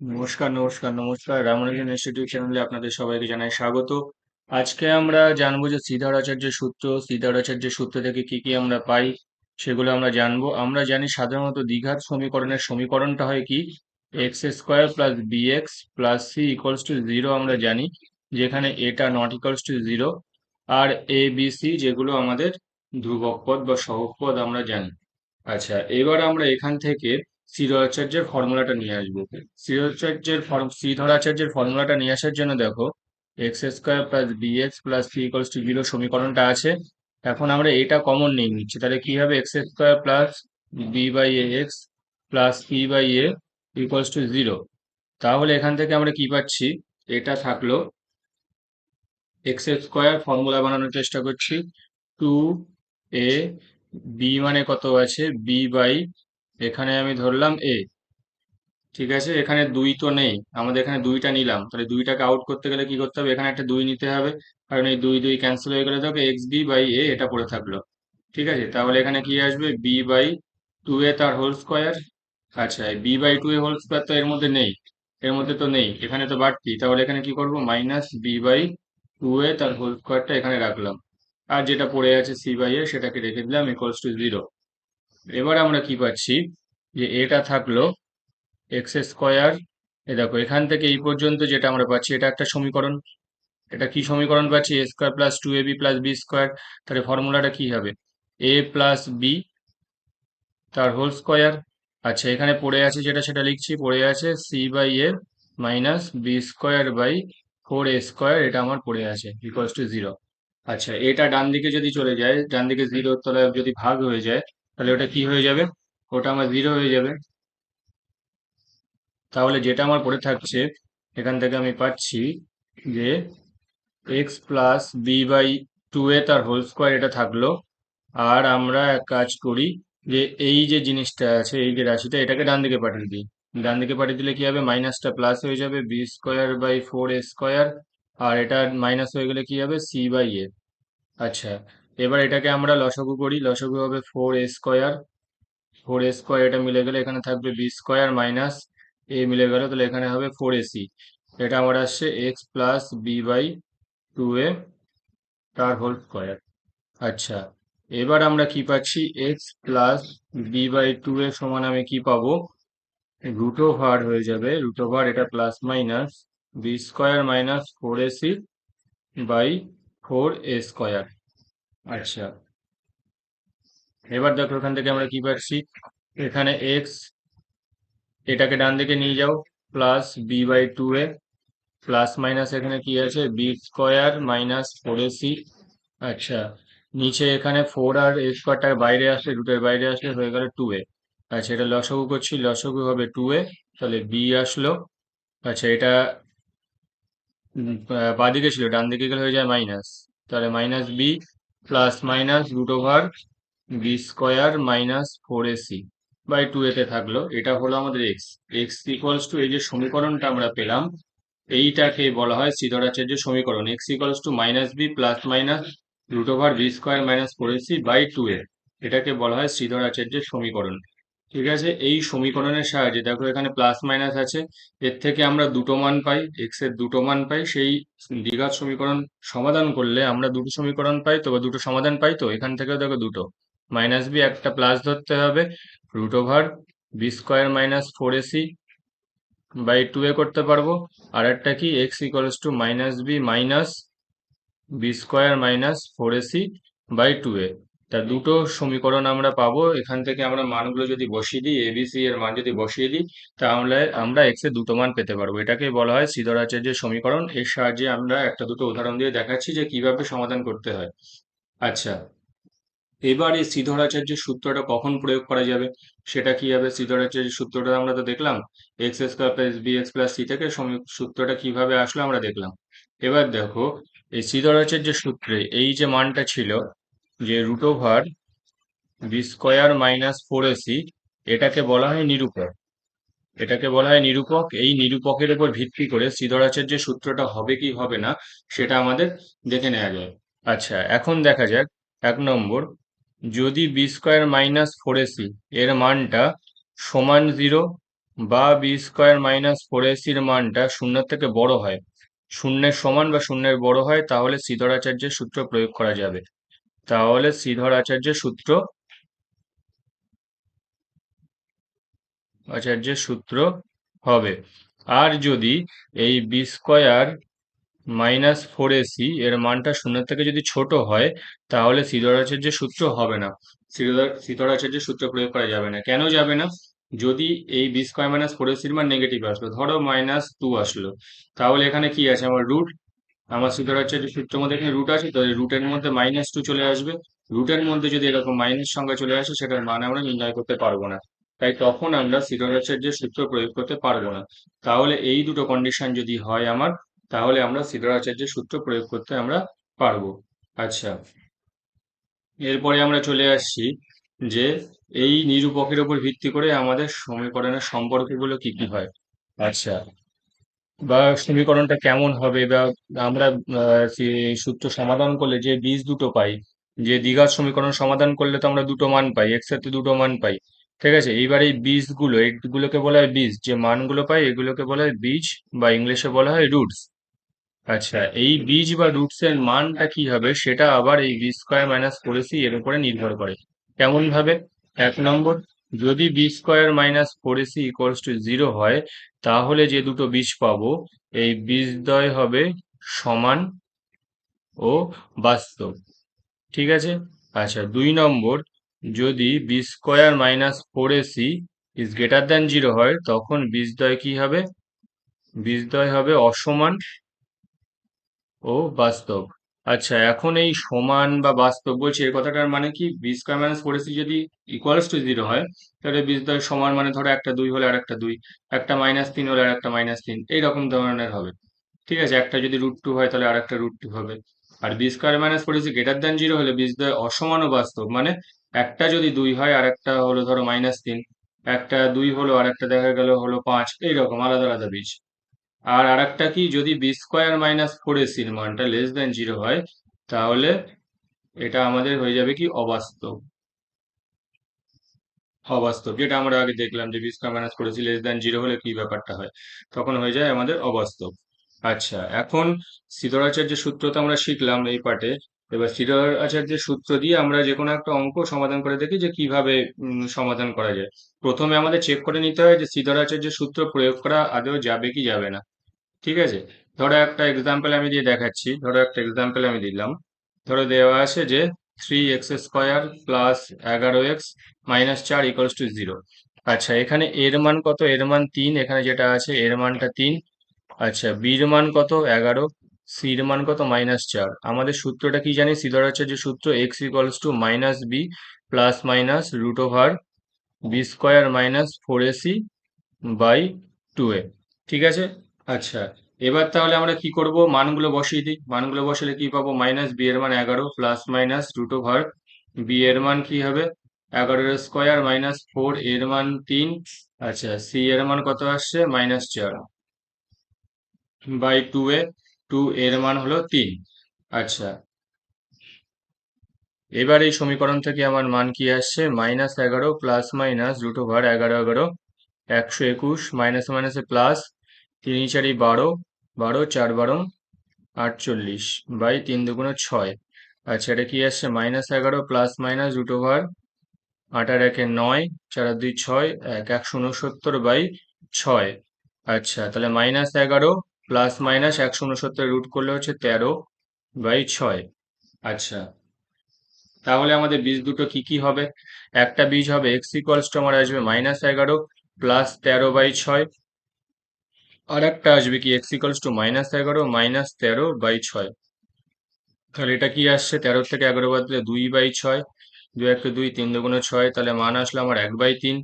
নমস্কার নমস্কার নমস্কার। রামানুজন ইনস্টিটিউট চ্যানেলে আপনাদের সবাইকে জানাই স্বাগত। আজকে আমরা জানব যে শ্রীধর আচার্যের সূত্র শ্রীধর আচার্যের সূত্র থেকে কি কি আমরা পাই সেগুলো আমরা জানব। আমরা জানি সাধারণত দ্বিঘাত সমীকরণের সমীকরণটা হয় কি? X square plus B X plus C equals to zero আমরা জানি, যেখানে এটা নট ইকুয়ালস টু জিরো আর এ বি সি যেগুলো আমাদের ধ্রুবক পদ বা সহগ পদ আমরা জানি। আচ্ছা এবার আমরা এখান থেকে শ্রীধরাচার্যের ফর্মুলাটা নিয়ে আসব। শ্রীধরাচার্যের ফর্ম, শ্রীধরাচার্যের ফর্মুলাটা নিয়ে আসার জন্য দেখো X square plus B X plus three equals to zero সমীকরণটা আছে। এখন আমরা এটা কমন নিয়ে নিচ্ছি। তাহলে কি হবে? X square plus B by A X plus C by A equals to zero তাহলে এখান থেকে আমরা কি পাচ্ছি? এটা থাকল এক্স স্কোয়ার ফর্মুলা বানানোর চেষ্টা করছি। টু এ বি মানে কত আছে? বি বাই এখানে আমি ধরলাম এ ঠিক আছে? এখানে দুই তো নেই। আমাদের এখানে দুইটা নিলাম। তাহলে দুইটাকে আউট করতে গেলে কি করতে হবে? এখানে একটা দুই নিতে হবে। কারণ এই দুই দুই ক্যান্সেল হয়ে গেলে দেখো এক্স বি বাই এ এটা পড়ে থাকল। ঠিক আছে? তাহলে এখানে কি আসবে? বি বাই টু এ তার হোল স্কোয়ার আচ্ছা B by two A whole square তো এর মধ্যে নেই। এর মধ্যে তো নেই। এখানে তো বাড়তি। তাহলে এখানে কি করব? Minus B by two A তার হোল স্কোয়ারটা এখানে রাখলাম। আর যেটা পড়ে আছে সি বাই এ সেটাকে রেখে দিলাম ইকুয়ালস টু জিরো এবার আমরা কি পাচ্ছি? যে এটা থাকল এক্স স্কোয়ার এ দেখো, এখান থেকে এই পর্যন্ত যেটা আমরা পাচ্ছি, এটা একটা সমীকরণ। এটা কি সমীকরণ পাচ্ছি? A square plus two A B plus B square তাহলে ফর্মুলাটা কি হবে? এ প্লাস বি তার হোল স্কোয়ার আচ্ছা এখানে পড়ে আছে যেটা, সেটা লিখছি। পড়ে আছে C by A minus B square by four A square এটা আমার পড়ে আছে ইকুয়ালস টু জিরো আচ্ছা এটা ডান দিকে যদি চলে যায় ডান দিকে জিরো তাহলে যদি ভাগ হয়ে যায় তাহলে ওটা কি হয়ে যাবে? ওটা আমার জিরো হয়ে যাবে। তাহলে যেটা আমার পড়ে থাকছে, এখান থেকে আমি পাচ্ছি যে X plus B by two A তার হোল স্কোয়ার এটা থাকল। আর আমরা এক কাজ করি যে এই যে জিনিসটা আছে, এই যে রাশিটা, এটাকে ডান দিকে পাঠিয়ে দিই। ডান দিকে পাঠিয়ে দিলে কি হবে? মাইনাসটা প্লাস হয়ে যাবে B square by four A square আর এটা মাইনাস হয়ে গেলে কি হবে? সি বাই এ আচ্ছা এবার এটাকে আমরা লসাগু করি। লসাগু হবে four A square. Four A square এটা মিলে গেলে এখানে থাকবে বি স্কোয়ার মাইনাস এ মিলে গেল তাহলে এখানে হবে ফোর এসি এটা আমার আসছে X plus B by two A তার হোল স্কোয়ার। আচ্ছা এবার আমরা কি পাচ্ছি? X plus B by two A সমান আমি কি পাবো? রুট ওভার হয়ে যাবে। রুট ওভার এটা plus minus B square minus four AC by four A square. আচ্ছা। এবার দেখো এখান থেকে আমরা কি পাচ্ছি? এখানে এক্স এটাকে ডান দিকে নিয়ে যাও plus B by two A plus minus এখানে কি আছে? B square minus four AC আচ্ছা নিচে এখানে ফোর আর এ স্কোয়ারটা বাইরে আসলে রুটের বাইরে আসলে হয়ে গেল টু এ আচ্ছা এটা লসগু করছি, লসগু হবে টু এ তাহলে বি আসলো। আচ্ছা এটা বাঁদিকে ছিল, ডান দিকে গেলে হয়ে যায় মাইনাস তাহলে minus B plus minus root over B square minus four AC by two এতে থাকল। এটা হলো আমাদের এক্স এক্স ইকুয়ালস টু এই যে সমীকরণটা আমরা পেলাম, এইটাকে বলা হয় শ্রীধরাচার্য সমীকরণ। X equals to minus B plus minus root over B square minus four AC by two A এটাকে বলা হয় শ্রীধরাচার্যের সমীকরণ। ঠিক আছে? এই সমীকরণের সাহায্যে, দেখো এখানে প্লাস মাইনাস আছে, এর থেকে আমরা দুটো মান পাই এক্সের দুটো মান পাই, সেই দ্বিঘাত সমীকরণ সমাধান করলে আমরা দুটো সমীকরণ পাই, তো বা দুটো সমাধান পাই, তো এখান থেকেও দেখো দুটো। মাইনাস বি একটা প্লাস ধরতে হবে root over B square minus four AC by two A করতে পারব। আর একটা কি? X equals to minus B minus B square minus four AC by two A. তা দুটো সমীকরণ আমরা পাবো। এখান থেকে আমরা মানগুলো যদি বসিয়ে দিই এবিসি এর মান যদি বসিয়ে দিই, তাহলে আমরা এক্সের দুটো মান পেতে পারব। এটাকে বলা হয় শ্রীধরাচার্যের সমীকরণ। এর সাহায্যে আমরা একটা দুটো উদাহরণ দিয়ে দেখাচ্ছি যে কীভাবে সমাধান করতে হয়। আচ্ছা এবার এই শ্রীধরাচার্যের সূত্রটা কখন প্রয়োগ করা যাবে? সেটা কি হবে শ্রীধরাচার্যের সূত্রটা আমরা তো দেখলাম। X square plus B X plus C থেকে সূত্রটা কীভাবে আসলো আমরা দেখলাম। এবার দেখো, এই শ্রীধরাচার্যের সূত্রে এই যে মানটা ছিল যে root over B square minus four AC এটাকে বলা হয় নিরূপক। এটাকে বলা হয় নিরূপক। এই নিরূপকের উপর ভিত্তি করে শ্রীধরাচার্যের সূত্রটা হবে কি হবে না, সেটা আমাদের দেখে নেওয়া যায়। আচ্ছা এখন দেখা যাক। এক নম্বর, যদি B square minus four AC এর মানটা সমান জিরো বা বি স্কোয়ার মাইনাস ফোর এসির মানটা শূন্যের থেকে বড় হয়, শূন্যের সমান বা শূন্যের বড় হয়, তাহলে শ্রীধর আচার্যের সূত্র প্রয়োগ করা যাবে। তাহলে শ্রীধর আচার্যের সূত্র আচার্যের সূত্র হবে। আর যদি এই B square minus four AC এর মানটা শূন্যের থেকে যদি ছোট হয়, তাহলে শ্রীধর আচার্যের সূত্র হবে না। শ্রীধর আচার্যের সূত্র প্রয়োগ করা যাবে না। কেন যাবে না? যদি এই বি স্কোয়ার মাইনাস ফোর এসির মান নেগেটিভ আসলো, ধরো মাইনাস টু আসলো, তাহলে এখানে কি আছে? আমার রুট আমার শ্রীধর আচার্যের সূত্র মধ্যে এখানে রুট আছে, তো রুটের মধ্যে মাইনাস টু চলে আসবে। রুটের মধ্যে যদি এরকম মাইনাস সংখ্যা চলে আসে, সেটার মান আমরা নির্ণয় করতে পারব না। তাই তখন আমরা শ্রীধর আচার্যের সূত্র প্রয়োগ করতে পারব না। তাহলে এই দুটো কন্ডিশন যদি হয় আমার, তাহলে আমরা সিদ্ধরাচার্যের সূত্র প্রয়োগ করতে আমরা পারব। আচ্ছা। এরপরে আমরা চলে আসছি যে এই নিরূপকের উপর ভিত্তি করে আমাদের সমীকরণের সম্পর্কগুলো কি কি হয়। আচ্ছা। বা সমীকরণটা কেমন হবে বা আমরা সূত্র সমাধান করলে যে বীজ দুটো পাই, যে দ্বিঘাত সমীকরণ সমাধান করলে তো আমরা দুটো মান পাই একসাথে দুটো মান পাই, ঠিক আছে? এইবার এই বীজগুলো এগুলোকে বলা হয় বীজ, যে মানগুলো পাই এগুলোকে বলা হয় বীজ বা ইংলিশে বলা হয় রুটস। আচ্ছা এই বীজ বা রুটস এর মানটা কি হবে সেটা আবার এই বি স্কোয়ার মাইনাস এসি এর উপরে নির্ভর করে। কেমন ভাবে? এক নম্বর যদি B square minus four AC equals to zero হয়, তাহলে যে দুটো বীজ পাবো, এই বীজদ্বয় হবে সমান ও বাস্তব। ঠিক আছে? আচ্ছা দুই নম্বর, যদি B square minus four AC is greater than zero হয়, তখন বীজদ্বয় কি হবে? বীজদ্বয় হবে অসমান ও বাস্তব। আচ্ছা এখন এই সমান বা বাস্তব বলছি, এই কথাটার মানে কি? B square minus four AC যদি ইকুয়ালস টু জিরো হয়, তাহলে বীজদ্বয় সমান মানে ধরো একটা দুই হলে আর একটা দুই, একটা মাইনাস তিন হলে আর একটা মাইনাস তিন, এইরকম ধরনের হবে। ঠিক আছে, একটা যদি রুট টু হয় তাহলে আর একটা রুট টু হবে। আর B square minus four AC greater than zero হলে বীজদ্বয় অসমান ও বাস্তব মানে একটা যদি দুই হয় আর একটা হলো ধরো মাইনাস তিন, একটা দুই হলো আর একটা দেখা গেল হলো পাঁচ, এইরকম আলাদা আলাদা বীজ। আর আরেকটা কি, যদি বি স্কোয়ার মাইনাস ফোর এসির মানটা লেস দেন জিরো হয়, তাহলে এটা আমাদের হয়ে যাবে কি, অবাস্তব। অবাস্তব, যেটা আমরা আগে দেখলাম যে B square minus four AC less than zero হলে কি ব্যাপারটা হয়, তখন হয়ে যায় আমাদের অবাস্তব। আচ্ছা এখন সিদ্ধরাচার্যের সূত্র তো আমরা শিখলাম এই পার্টে এবার সিদ্ধর আচার্যের সূত্র দিয়ে আমরা যে কোনো একটা অঙ্ক সমাধান করে দেখি যে কীভাবে সমাধান করা যায়। প্রথমে আমাদের চেক করে নিতে হয় যে সিদ্ধর আচার্যের সূত্র প্রয়োগ করা আদৌ যাবে কি যাবে না। ঠিক আছে? ধরো একটা এক্সাম্পল আমি দিয়ে দেখাচ্ছি। ধরো একটা এক্সাম্পল আমি দিলাম। ধরো দেওয়া আছে যে থ্রি এক্স স্কোয়ার প্লাস এগারো এক্স মাইনাস চার ইকুয়ালস টু জিরো আচ্ছা এখানে এর মান কত? এর মান তিন। এখানে যেটা আছে, এর মানটা তিন। আচ্ছা বির মান কত? এগারো। সির মান কত? মাইনাস চার আমাদের সূত্রটা কি জানি? সি ধরা হচ্ছে যে সূত্র x equals to minus b plus minus root over b square minus four a c by two a ঠিক আছে? আচ্ছা এবার তাহলে আমরা কি করব? মানগুলো বসিয়ে দিই। মানগুলো বসালে কি পাবো? মাইনাস বি এর মান এগারো plus minus root over b এর মান কি হবে? এগারো স্কোয়ার মাইনাস ফোর এর মান তিন। আচ্ছা সি এর মান কত আসছে? মাইনাস চার। বাই টু এ টু এর মান হলো তিন। আচ্ছা এবার এই সমীকরণ থেকে আমার মান কি আসছে? মাইনাস এগারো প্লাস মাইনাস রুট ওভার এগারো এগারো। একশো একুশ মাইনাস মাইনাসে প্লাস তিন চারি বারো বারো, চার বারো, আটচল্লিশ বাই তিন দুগুণো ছয়। আচ্ছা এটা কি আসছে? মাইনাস এগারো প্লাস মাইনাস রুট ওভার আট আর একে নয়, চার দুই ছয়, এক একশো উনসত্তর বাই ছয়। আচ্ছা তাহলে মাইনাস এগারো প্লাস মাইনাস একশো উনসত্তর রুট করলে হচ্ছে তেরো বাই ছয়। আচ্ছা তাহলে আমাদের বীজ দুটো কি কি হবে? একটা বীজ হবে এক্স আমার আসবে মাইনাস এগারো প্লাস তেরো বাই ছয় আর একটা আসবে কি? এক্স ইকলস টু মাইনাস এগারো মাইনাস তেরো বাই ছয়। তাহলে এটা কি আসছে? তেরো থেকে এগারো বাদ দিলে দুই বাই ছয় দু একটু দুই, তিন দুগুণে ছয়, তাহলে মান আসলো আমার এক বাই তিন।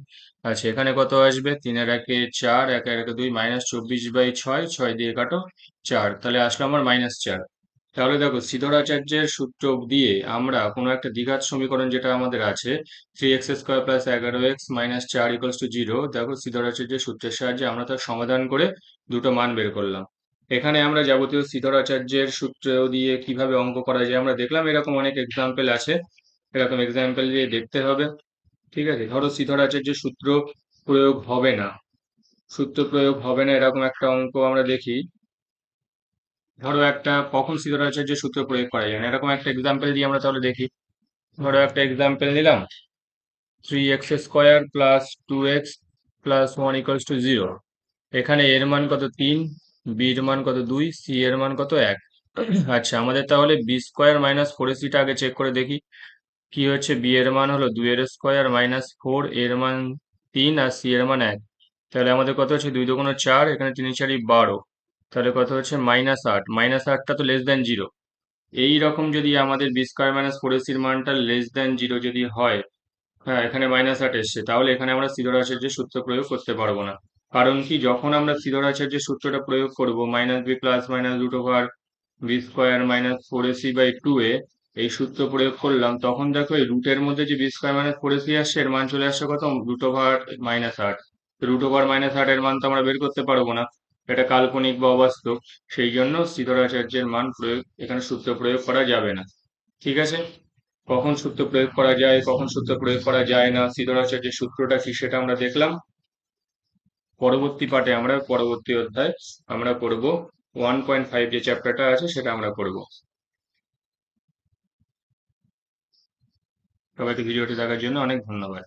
আচ্ছা এখানে কত আসবে? তিনের একে চার, এক একে দুই মাইনাস চব্বিশ বাই ছয় ছয় দিয়ে কাটো, চার। তাহলে আসলো আমার মাইনাস চার। তাহলে দেখো সিদ্ধরাচার্যের সূত্র দিয়ে আমরা কোনো একটা দ্বিঘাত সমীকরণ যেটা আমাদের আছে থ্রি এক্স স্কোয়ার প্লাস এগারো এক্স মাইনাস চার ইকলস টু জিরো দেখো সিদ্ধরাচার্যের সূত্রের সাহায্যে আমরা তার সমাধান করে দুটো মান বের করলাম। এখানে আমরা যাবতীয় সিদ্ধরাচার্যের সূত্র দিয়ে কীভাবে অঙ্ক করা যায়, আমরা দেখলাম এরকম অনেক এক্সাম্পল আছে। এরকম এক্সাম্পল দিয়ে দেখতে হবে, ঠিক আছে? ধরো সিদ্ধরাচার্যের সূত্র প্রয়োগ হবে না। সূত্র প্রয়োগ হবে না, এরকম একটা অঙ্ক আমরা দেখি। ধরো একটা কখন সিদ্ধরাচার্য সূত্র প্রয়োগ করা যায় এরকম একটা এক্সাম্পল দিয়ে আমরা তাহলে দেখি। ধরো একটা এক্সাম্পল নিলাম। Three x square plus two x plus one equals to zero এখানে এর মান কত তিন বি এর মান কত দুই সি এর মান কত এক। আচ্ছা আমাদের তাহলে বি স্কোয়ার মাইনাস ফোর এসিটা আগে চেক করে দেখি। কি হচ্ছে? বি এর মান হলো দুই এর স্কোয়ার মাইনাস ফোর এর মান তিন আর সি এর মান এক। তাহলে আমাদের কত হচ্ছে? দুই দুগুণ চার, এখানে তিন চারি বারো। তাহলে কত হচ্ছে মাইনাস আট। মাইনাস আটটা তো লেস দেন জিরো এই রকম যদি আমাদের বি স্কোয়ার মাইনাস ফোর এসির মানটা লেস দেন জিরো যদি হয় হ্যাঁ এখানে মাইনাস আট এসছে। তাহলে এখানে আমরা সিদ্ধরাচার্যের সূত্র প্রয়োগ করতে পারব না। কারণ কি, যখন আমরা সিদ্ধরাচার্যের সূত্রটা প্রয়োগ করব minus b plus minus root over b square minus four a c by two a এই সূত্র প্রয়োগ করলাম, তখন দেখো এই রুটের মধ্যে যে b square minus four a c আসছে, এর মান চলে আসছে কত? রুট ওভার মাইনাস আট। রুট ওভার মাইনাস আট এর মান তো আমরা বের করতে পারব না। এটা কাল্পনিক বা অবাস্তব। সেই জন্য সিদ্ধরাচার্যের মান প্রয়োগ, এখানে সূত্র প্রয়োগ করা যাবে না। ঠিক আছে? কখন সূত্র প্রয়োগ করা যায়, কখন সূত্র প্রয়োগ করা যায় না সিদ্ধরাচার্যের সূত্রটা কি সেটা আমরা দেখলাম। পরবর্তী পাঠে আমরা, পরবর্তী অধ্যায় আমরা করব ওয়ান পয়েন্ট ফাইভ যে চ্যাপ্টারটা আছে সেটা আমরা করব সবাইকে ভিডিওটি দেখার জন্য অনেক ধন্যবাদ।